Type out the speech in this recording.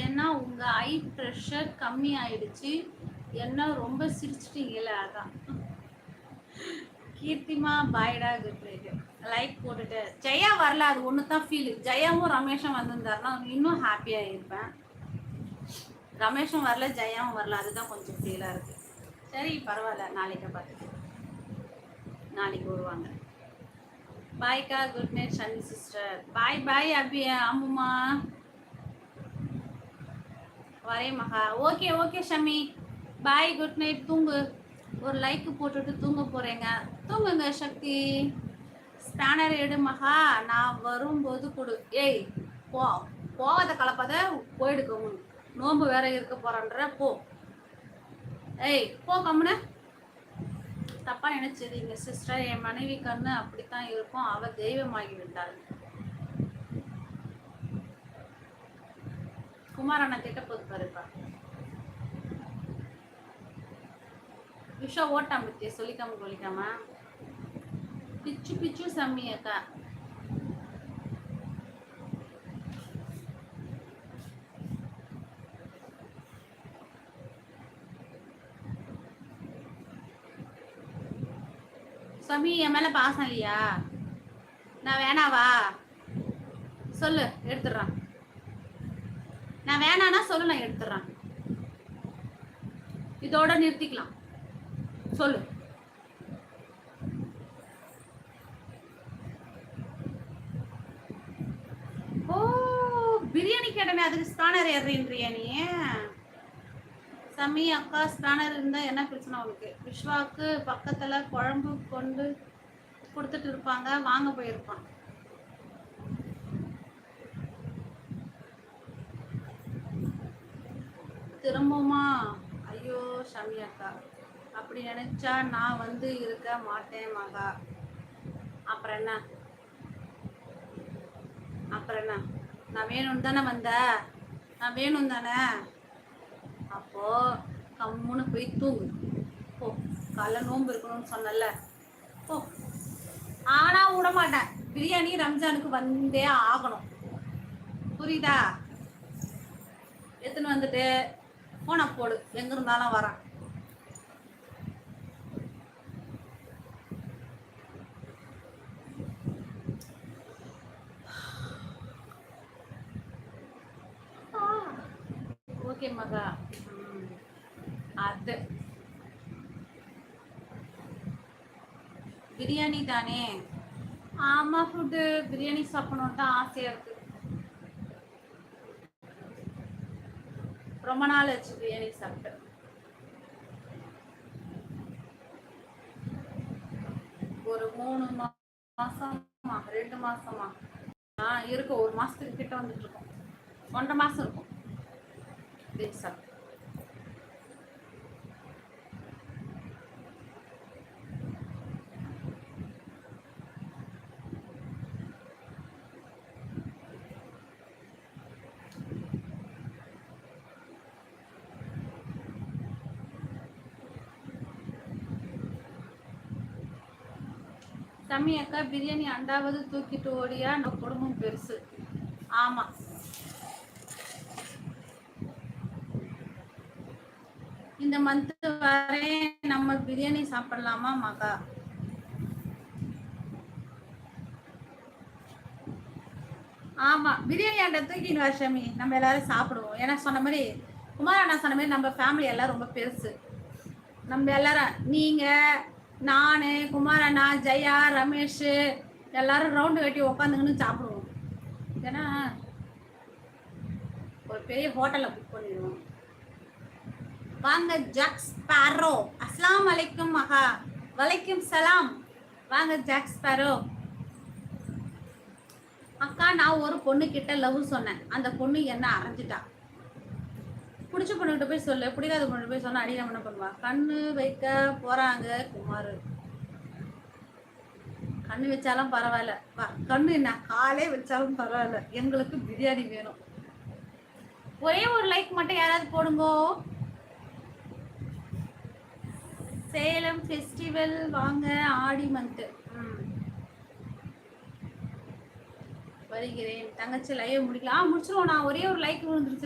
ஏன்னா உங்க ஐ ப்ரெஷர் கம்மி ஆயிடுச்சு என்ன ரொம்ப சிரிச்சிட்டீங்கல்ல அதான். கீர்த்திமா பாய்டா குட் லைக் போட்டுட்டு. ஜெயா வரல அது ஒன்று தான் ஃபீல் ஜெயாவும் ரமேஷும் வந்திருந்தாருன்னா இன்னும் ஹாப்பியாக இருப்பேன் ரமேஷும் வரல ஜெயாவும் வரல அதுதான் கொஞ்சம் ஃபீலாக இருக்கு. சரி பரவாயில்ல நாளைக்கு பார்த்துக்கலாம். நாளைக்கு வருவாங்க. பாய்க்கா good night son sister bye bye Abhi அம்முமா வரே மகா. Okay okay Shami bye good night தூங்கு. ஒரு லைக் போட்டுட்டு தூங்க போறேங்க. தூங்குங்க சக்தி. ஸ்பேனர் எடு மகா. நான் வரும்போது கொடு. ஏய் போ. போகாத கலப்பதை போயிடு கம்முன்னு நோன்பு வேற இருக்க போறன்ற போ. ஏய் போ கம்முன்னு தப்பா நினைச்சதீங்க சிஸ்டர் என் மனைவி கண்ணு அப்படித்தான் இருக்கும். அவ தெய்வமாகி விட்டாள். குமார் அண்ணா திட்ட போது பாருப்பா. விஷா ஓட்டாம் பத்திய சொல்லிக்காம கொலிக்காம பிச்சு பிச்சு சம்மி அக்கா. சமி என் மேல பாசம் இல்லையா? நான் வேணாவா? சொல்லு எடுத்துடுறான். நான் வேணானா சொல்லு நான் எடுத்துடுறேன். இதோட நிறுத்திக்கலாம். சொல்லு. ஓ பிரியாணி கேட்டமே அதுக்கு ஸ்கானர் ஏறுறீன்றியா நீ. சமி அக்கா ஸ்கானர் இருந்தா என்ன பிரச்சனை உனக்கு? விஸ்வாவுக்கு பக்கத்துல குழம்பு கொண்டு கொடுத்துட்டு இருப்பாங்க வாங்க போயிருப்பான். திரும்பமா? ஐயோ ஷமி அக்கா. அப்படி நினைச்சா நான் வந்து இருக்க மாட்டேன் மகா. அப்புறம் என்ன? அப்புறம் என்ன? நான் வேணும் தானே வந்த? நான் வேணும் தானே? அப்போ கம்முன்னு போய் தூங்கு. ஓ காலைல நோன்பு இருக்கணும்னு சொன்னல ஓ ஆனா விட மாட்டேன். பிரியாணி ரம்ஜானுக்கு வந்தே ஆகணும். புரியுதா? எடுத்துன்னு வந்துட்டு போனை போடு. எங்க இருந்தாலும் வரேன். ஓகே மகா. அது. பிரியாணி தானே? ஆமா ஃபுட்டு பிரியாணி சாப்பிடணும் தான் ஆசையா இருக்கு. ரொம்ப நாள் ஆச்சு பிரியாணி சாப்பிட்டு. ஒரு மூணு மா- மாசமா ரெண்டு மாசமா. ஆ இருக்கும் ஒரு மாசத்துக்கு கிட்ட வந்துட்டு இருக்கோம். ஒன்றரை மாசம் இருக்கும். பிரியாணி சாப்பிட்டு சமி அக்கா பிரியாணி அண்டாவது தூக்கிட்டு ஓடியா? நம்ம குடும்பம் பெருசு. ஆமா. இந்த மந்த் வரை நம்ம பிரியாணி சாப்பிடலாமா மகா? ஆமா. பிரியாணி அண்டை தூக்கின்னு வா ஷமி. நம்ம எல்லாரும் சாப்பிடுவோம். ஏன்னா சொன்ன மாதிரி குமார் அண்ணா சொன்ன மாதிரி நம்ம ஃபேமிலி எல்லாம் ரொம்ப பெருசு. நம்ம எல்லாரும் நீங்க நான் குமாரண்ணா ஜெயா ரமேஷ் எல்லாரும் ரவுண்டு கட்டி உட்காந்துக்கின்னு சாப்பிடுவோம். ஏன்னா ஒரு பெரிய ஹோட்டலில் புக் பண்ணிடுவோம். வாங்க ஜாக்ஸ் ஸ்பாரோ. அஸ்லாம் அலைக்கும் மகா. வலைக்கும் சலாம். வாங்க ஜாக்ஸ் ஸ்பாரோ. அக்கா நான் ஒரு பொண்ணு கிட்ட லவ் சொன்னேன். அந்த பொண்ணு என்ன அரைஞ்சிட்டா. பிடிச்ச பொண்ணுகிட்ட போய் சொல்லு பிடிக்காத பொண்ணு போய் சொன்னால் அடி என்ன பண்ணுவா? கண்ணு வைக்க போறாங்க குமார். கண்ணு வச்சாலும் பரவாயில்ல. வா கண்ணு என்ன? காலே வச்சாலும் பரவாயில்ல. எங்களுக்கு பிரியாணி வேணும். ஒரே ஒரு லைக் மட்டும் யாராவது போடுங்கோ. சேலம் ஃபெஸ்டிவல் வாங்க ஆடி மந்த்து வருகிறேன். தங்கச்சி லைவ் முடிக்கலாம் ஆ முடிச்சிருவோம். நான் ஒரே ஒரு லைக் விழுந்துருச்சு.